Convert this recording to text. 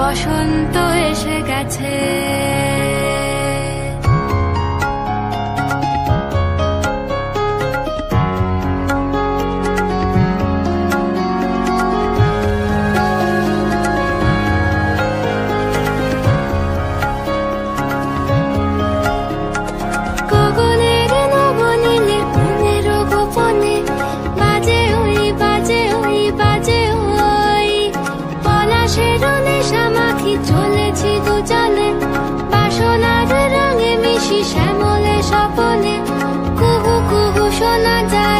বসন্ত এসে গেছে। নেশা চলেছি দু জলে। বাসনার রঙে মিশি শ্যামলে সপনে কুহু কুহু শোনা যায়